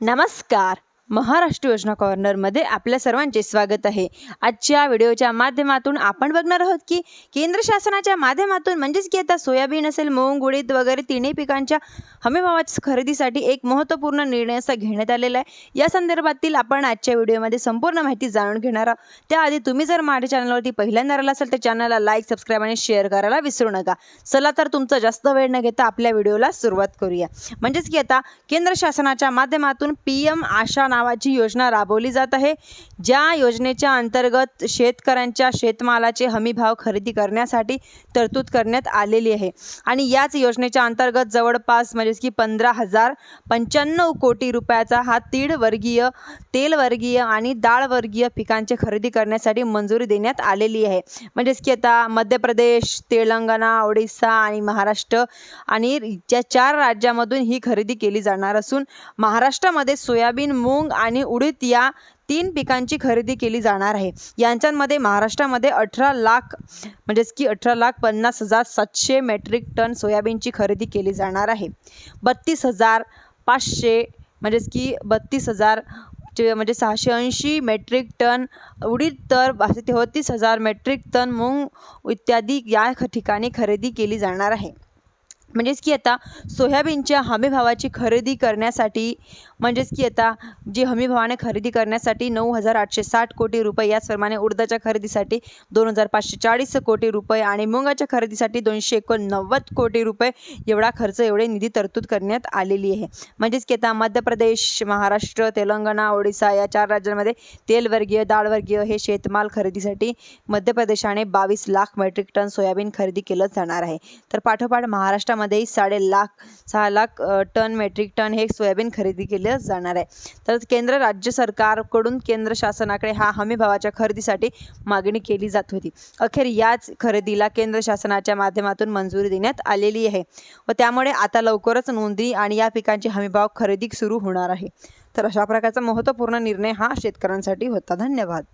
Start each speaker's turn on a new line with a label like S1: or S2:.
S1: नमस्कार. महाराष्ट्र योजना कॉर्नरमध्ये आपल्या सर्वांचे स्वागत आहे. आजच्या व्हिडिओच्या माध्यमातून आपण बघणार आहोत की केंद्र शासनाच्या माध्यमातून म्हणजेच की आता सोयाबीन असेल मूग उडीद वगैरे तिन्ही पिकांच्या हमीभावाच्या खरेदीसाठी एक महत्त्वपूर्ण निर्णय असा घेण्यात आलेला आहे. या संदर्भातील आपण आजच्या व्हिडिओमध्ये संपूर्ण माहिती जाणून घेणार आहोत. त्याआधी तुम्ही जर माझ्या चॅनलवरती पहिल्यांदा आला असाल तर चॅनलला लाईक सबस्क्राईब आणि शेअर करायला विसरू नका. चला तर तुमचा जास्त वेळ न घेता आपल्या व्हिडिओला सुरुवात करूया. म्हणजेच की आता केंद्र शासनाच्या माध्यमातून पी एम आशा नावाची योजना राबवली जात आहे. ज्या योजनेच्या अंतर्गत शेतकऱ्यांच्या शेतमालाचे हमीभाव खरेदी करण्यासाठी तरतूद करण्यात आलेली आहे. आणि याच योजनेच्या अंतर्गत जवळपास म्हणजेच की पंधरा हजार पंच्याण्णव कोटी रुपयाचा हा तीड वर्गीय तेलवर्गीय आणि डाळवर्गीय पिकांचे खरेदी करण्यासाठी मंजुरी देण्यात आलेली आहे. म्हणजेच की आता मध्य प्रदेश तेलंगणा ओडिसा आणि महाराष्ट्र आणि ज्या चार राज्यामधून ही खरेदी केली जाणार असून महाराष्ट्रामध्ये सोयाबीन मूग आणि उडीद या तीन पिकांची खरेदी केली जाणार आहे. यांच्यामध्ये महाराष्ट्रामध्ये अठरा लाख म्हणजेच की अठरा लाख पन्नास हजार सातशे मेट्रिक टन सोयाबीनची खरेदी केली जाणार आहे. बत्तीस हजार पाचशे म्हणजेच की बत्तीस हजार चे म्हणजे सहाशे ऐंशी मेट्रिक टन उडीद तर तेहतीस हजार मेट्रिक टन मूग इत्यादी या ठिकाणी खरेदी केली जाणार आहे. म्हणजेच की आता सोयाबीनच्या हमीभावाची खरेदी करण्यासाठी म्हणजेच की आता जी हमीभावाने खरेदी करण्यासाठी नऊ हजार आठशे साठ कोटी रुपये याचप्रमाणे उडदाच्या खरेदीसाठी दोन हजार पाचशे चाळीस कोटी रुपये आणि मुगाच्या खरेदीसाठी दोनशे एकोणनव्वद कोटी रुपये एवढा खर्च एवढे निधी तरतूद करण्यात आलेली आहे. म्हणजेच की आता मध्य प्रदेश महाराष्ट्र तेलंगणा ओडिसा या चार राज्यांमध्ये तेलवर्गीय डाळवर्गीय हे शेतमाल खरेदीसाठी मध्य प्रदेशाने बावीस लाख मेट्रिक टन सोयाबीन खरेदी केलं जाणार आहे. तर पाठोपाठ महाराष्ट्रामध्ये महाराष्ट्रामध्येही साडे लाख सहा लाख टन मेट्रिक टन हे सोयाबीन खरेदी केलं जाणार आहे. तर केंद्र राज्य सरकारकडून केंद्र शासनाकडे हा हमीभावाच्या खरेदीसाठी मागणी केली जात होती. अखेर याच खरेदीला केंद्र शासनाच्या माध्यमातून मंजुरी देण्यात आलेली आहे व त्यामुळे आता लवकरच नोंदणी आणि या पिकांची हमीभाव खरेदी सुरू होणार आहे. तर अशा प्रकारचा महत्त्वपूर्ण निर्णय हा शेतकऱ्यांसाठी होता. धन्यवाद.